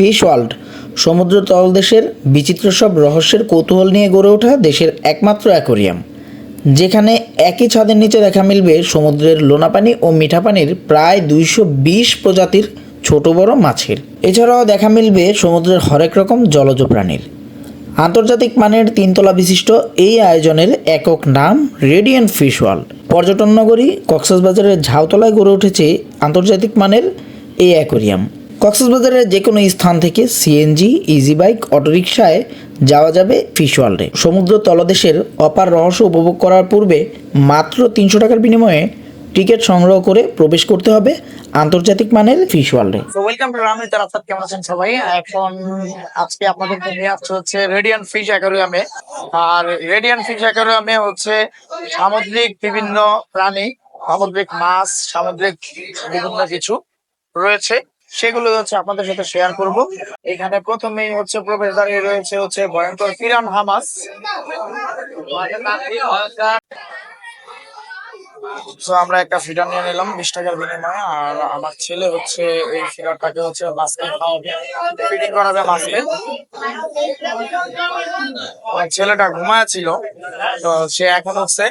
Fish world. সমুদ্র তলদেশের বিচিত্র সব রহস্যের কৌতূহল নিয়ে গড়ে ওঠা দেশের একমাত্র অ্যাকোরিয়াম, যেখানে একই ছাদের নিচে দেখা মিলবে সমুদ্রের লোনা পানি ও মিঠা পানির প্রায় দুইশো বিশ প্রজাতির ছোট বড় মাছের। এছাড়াও দেখা মিলবে সমুদ্রের হরেক রকম জলজ প্রাণীর। আন্তর্জাতিক মানের তিনতলা বিশিষ্ট এই আয়োজনের একক নাম রেডিয়েন্ট ফিশ ওয়ার্ল্ড। পর্যটন নগরী কক্সবাজারের ঝাউতলায় গড়ে উঠেছে আন্তর্জাতিক মানের এই অ্যাকোরিয়াম। কক্সবাজারের যে কোনো স্থান থেকে সিএনজি ইজি বাইক অটোরিকশায় যাওয়া যাবে ফিশ ওয়ার্ল্ডে। সমুদ্র তলদেশের অপার রহস্য উপভোগ করার পূর্বে মাত্র তিনশো টাকার বিনিময়ে টিকিট সংগ্রহ করে প্রবেশ করতে হবে আন্তর্জাতিক মানের ফিশ ওয়ার্ল্ডে। তো ওয়েলকাম টু রামি তারাফাত কেমন আছেন সবাই? এখন আজকে আপনাদের নিয়ে আসছে হচ্ছে রেডিয়ান ফিশ অ্যাকোরিয়ামে আর রেডিয়ান ফিশ অ্যাকোরিয়ামে হচ্ছে সামুদ্রিক বিভিন্ন প্রাণী, সামুদ্রিক মাছ, সামুদ্রিক বিভিন্ন কিছু রয়েছে। সেগুলো হচ্ছে আপনাদের সাথে শেয়ার করব। এখানে প্রথমেই হচ্ছে প্রবেশ দাঁড়িয়ে রয়েছে হচ্ছে ভয়ঙ্কর পিরান হামাস। তো আমরা একটা ফিডার নিয়ে নিলাম, বিশ টাকার বিনিময়ে। আর আমার ছেলে হচ্ছে এই ফিডারটাকে হচ্ছে মাছকে খাওয়াবে ফিডিং ছেলেটা ঘুমায় ছিল, তো সে এখন হচ্ছে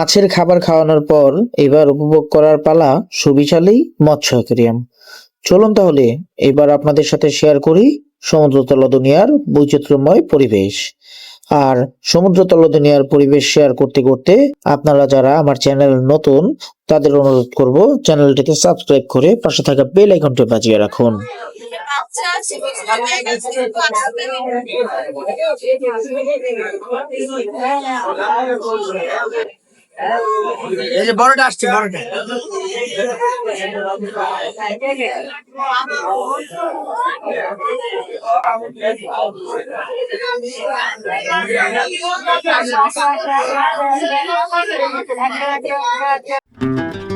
মাছের খাবার খাওয়ানোর পর এবার উপভোগ করার পালা সুবিশালী মৎস্য অ্যাকোরিয়াম। চলুন তাহলে এবার আপনাদের সাথে শেয়ার করি সমুদ্রতল দুনিয়ার বৈচিত্র্যময় পরিবেশ। আর সমুদ্রতল দুনিয়ার পরিবেশ শেয়ার করতে করতে আপনারা যারা আমার চ্যানেল নতুন, তাদের অনুরোধ করব চ্যানেলটিকে সাবস্ক্রাইব করে পাশে থাকা বেল আইকনটি বাজিয়ে রাখুন। এই যে বড়টা আসছে বড়টা Thank you.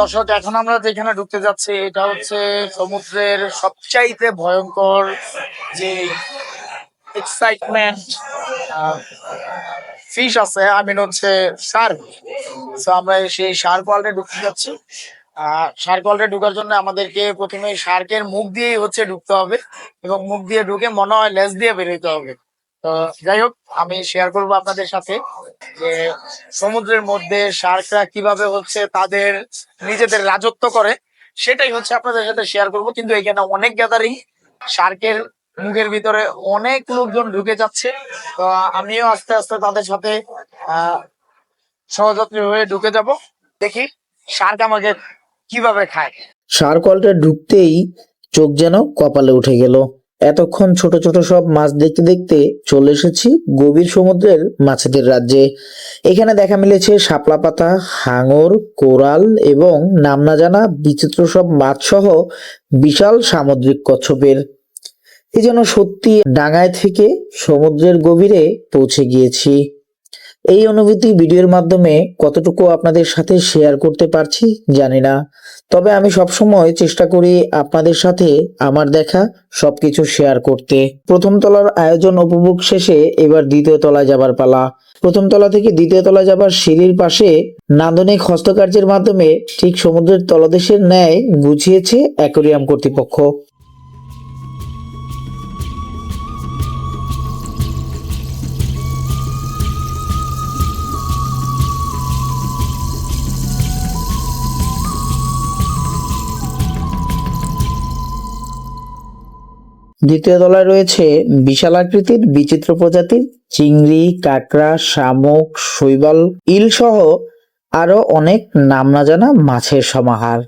দর্শক, এখন আমরা যেখানে ঢুকতে যাচ্ছি, এটা হচ্ছে সমুদ্রের সবচাইতে ভয়ঙ্কর যে এক্সাইটমেন্ট ফিশ আছে আই মিন হচ্ছে শার্ক তো আমরা সেই শার্ক ওয়ার্ল্ডে ঢুকতে যাচ্ছি। শার্ক ওয়ার্ল্ডে ঢুকার জন্য আমাদেরকে প্রথমে শার্কের মুখ দিয়েই হচ্ছে ঢুকতে হবে এবং মুখ দিয়ে ঢুকে মনে হয় লেজ দিয়ে বেরোতে হবে। তো যাই হোক, আমি শেয়ার করব আপনাদের সাথে যে সমুদ্রের মধ্যে শার্করা কীভাবে হচ্ছে তাদের নিজেদের রাজত্ব করে, সেটাই হচ্ছে আপনাদের সাথে শেয়ার করব। কিন্তু এখানে অনেক গ্যাদারিং শার্কের মুখের ভিতরে অনেক লোকজন ঢুকে যাচ্ছে। তো আমিও আস্তে আস্তে তাদের সাথে সহযাত্রী হয়ে ঢুকে যাব। দেখি শার্ক আমাকে কীভাবে খায়। শার্ক ঢুকতেই চোখ যেন কপালে উঠে গেল। এতক্ষণ ছোট ছোট সব মাছ দেখতে দেখতে চলে এসেছি গভীর সমুদ্রের মাছেদের রাজ্যে। এখানে দেখা মিলেছে শাপলা পাতা, হাঙর, কোরাল এবং নাম না জানা বিচিত্র সব মাছ সহ বিশাল সামুদ্রিক কচ্ছপের। এই যেন সত্যি ডাঙায় থেকে সমুদ্রের গভীরে পৌঁছে গিয়েছি। এই অনুভূতি ভিডিওর মাধ্যমে কতটুকু আপনাদের সাথে শেয়ার করতে পারছি জানি না। তবে আমি সবসময় চেষ্টা করি আপনাদের সাথে আমার দেখা সবকিছু শেয়ার করতে। প্রথম তলার আয়োজন উপভোগ শেষে এবার দ্বিতীয় তলায় যাবার পালা। প্রথম তলা থেকে দ্বিতীয় তলায় যাবার সিঁড়ির পাশে নান্দনিক হস্তকার্যের মাধ্যমে ঠিক সমুদ্রের তলদেশের ন্যায় গুছিয়েছে অ্যাকোরিয়াম কর্তৃপক্ষ। দ্বিতীয় তলায় রয়েছে বিশাল আকৃতির বিচিত্র প্রজাতির চিংড়ি, কাঁকড়া, শামুক, শৈবাল, ইল সহ আরও অনেক নাম না জানা মাছের সমাহার।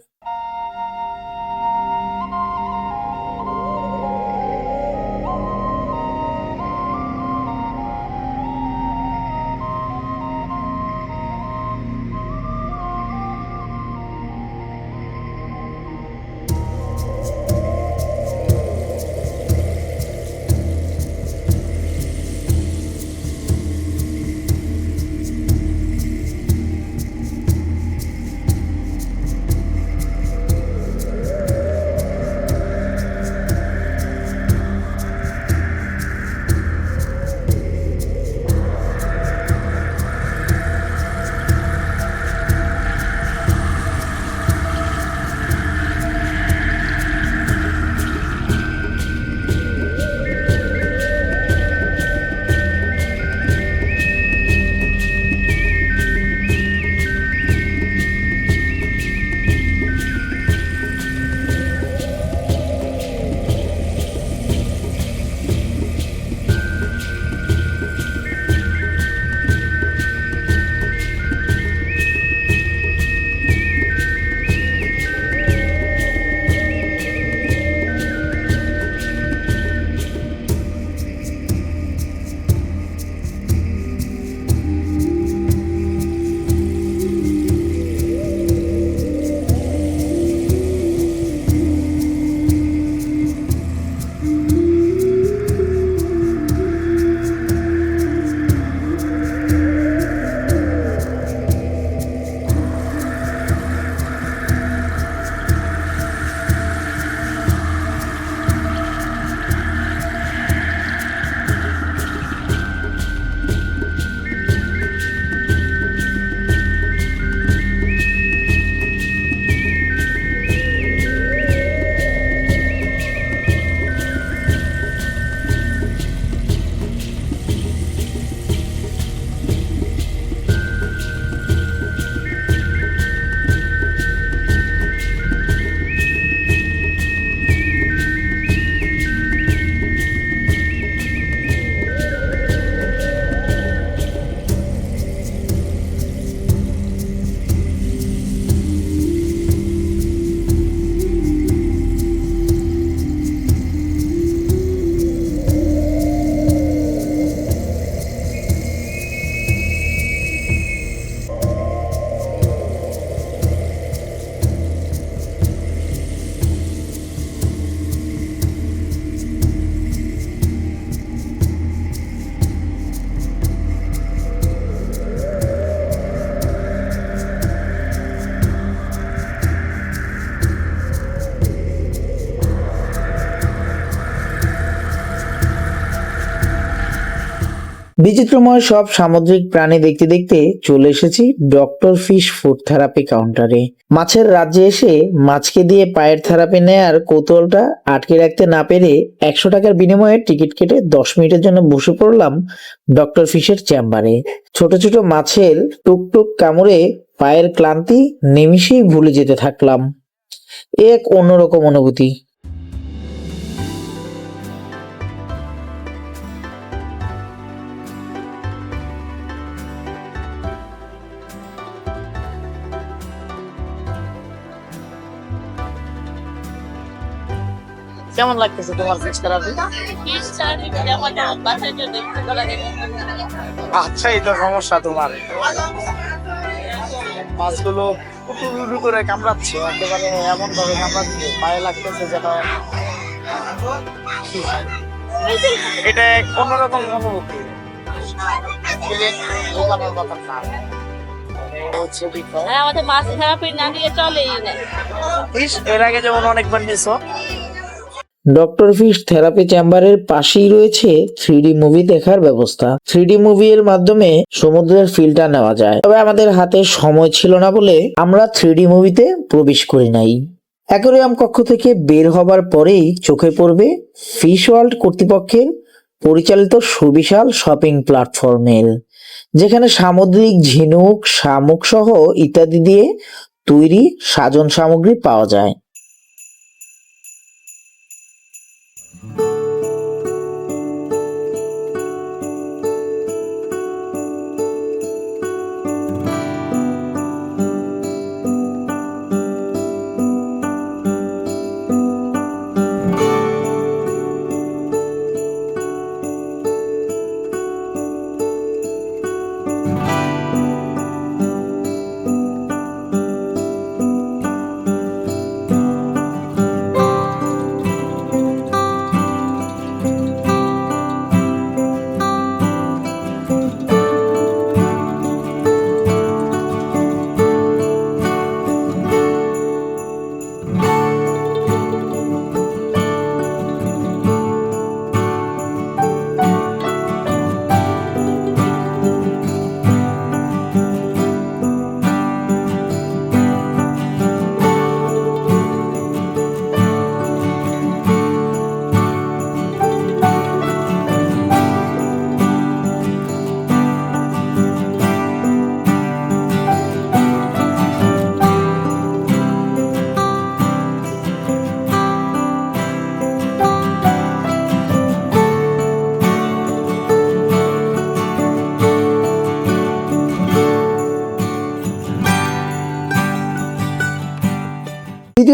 বিচিত্রময় সব সামুদ্রিক প্রাণী দেখতে দেখতে চলে এসেছি ডক্টর ফিশ ফুড থেরাপি কাউন্টারে। মাছের রাজ্যে এসে মাছকে দিয়ে পায়ের থেরাপি নেয়ার কৌতূহলটা আটকে রাখতে না পেরে একশো টাকার বিনিময়ে টিকিট কেটে দশ মিনিটের জন্য বসে পড়লাম ডক্টর ফিশের চেম্বারে। ছোট ছোট মাছের টুকটুক কামড়ে পায়ের ক্লান্তি নিমিষেই ভুলে যেতে থাকলাম। এক অন্যরকম অনুভূতি। কেমন লাগতেছে তোমার ফিক্স থেরাপি আচ্ছা এই তো সমস্যা তোমার। মাছগুলো কুটুরু করে কামড়াচ্ছে। একেবারে এমন ভাবে কামড়াচ্ছে পায়ে লাগতেছে যেন। এটা এক অন্যরকম অনুভূতি। কথা না। হ্যাঁ, আমাদের মাছ থেরাপি না দিলে চলেই না। এর আগে যেমন অনেকবার নিছো ডক্টর ফিশ থেরাপি চেম্বারের পাশেই রয়েছে থ্রি মুভি দেখার ব্যবস্থা। থ্রি মুভি এর মাধ্যমে সমুদ্রের ফিলটা নেওয়া যায়। তবে আমাদের হাতে সময় ছিল না বলে আমরা থ্রি মুভিতে প্রবেশ করি নাই। অ্যাকোরিয়াম কক্ষ থেকে বের হবার পরেই চোখে পড়বে ফিশ ওয়ার্ল্ড কর্তৃপক্ষের পরিচালিত সুবিশাল শপিং প্ল্যাটফর্মের, যেখানে সামুদ্রিক ঝিনুক, শামুক সহ ইত্যাদি দিয়ে তৈরি সাজন সামগ্রী পাওয়া যায়।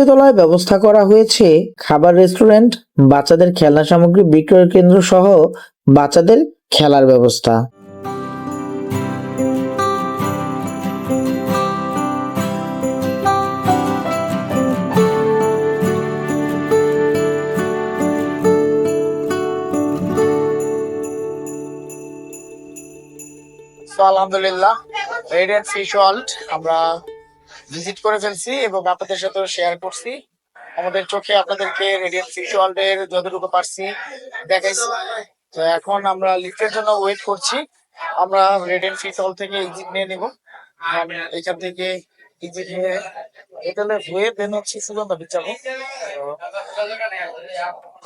দ্বিতীয় তলায় ব্যবস্থা করা হয়েছে খাবার রেস্টুরেন্ট, বাচ্চাদের খেলনা সামগ্রী বিক্রয় কেন্দ্র সহ বাচ্চাদের খেলার ব্যবস্থা। আলহামদুলিল্লাহ রেডিয়েন্ট ফিশ ওয়ার্ল্ড আমরা ভিজিট করে ফেলছি এবং আপনাদের সাথে শেয়ার করছি। আমাদের চোখে আপনাদেরকে রেডিয়ান সিটি ওয়ার্ল্ড এর যতটুকু পারছি দেখাইছি। তো এখন আমরা লিফটের জন্য ওয়েট করছি। আমরা রেডিয়ান সিটি ওয়ার্ল্ড থেকে এক্সিট নিয়ে নেব। এখান থেকে এক্সিট নিয়ে এখানে হয়ে দেন হচ্ছে সুগন্ধা বিচারক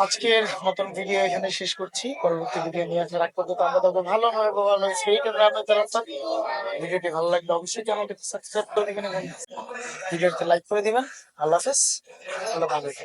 আজকের মতন ভিডিও এখানে শেষ করছি। পরবর্তী ভিডিও নিয়ে আসার আগ পর্যন্ত আমরা তখন ভালো হয় ভগবান সেই জন্য আপনার তরফ ভিডিওটি ভালো লাগলে অবশ্যই চ্যানেলটি সাবস্ক্রাইব করে দেবেন ভিডিওটি লাইক করে দিবেন। আল্লাহ হাফেজ। ভালো থাকবেন।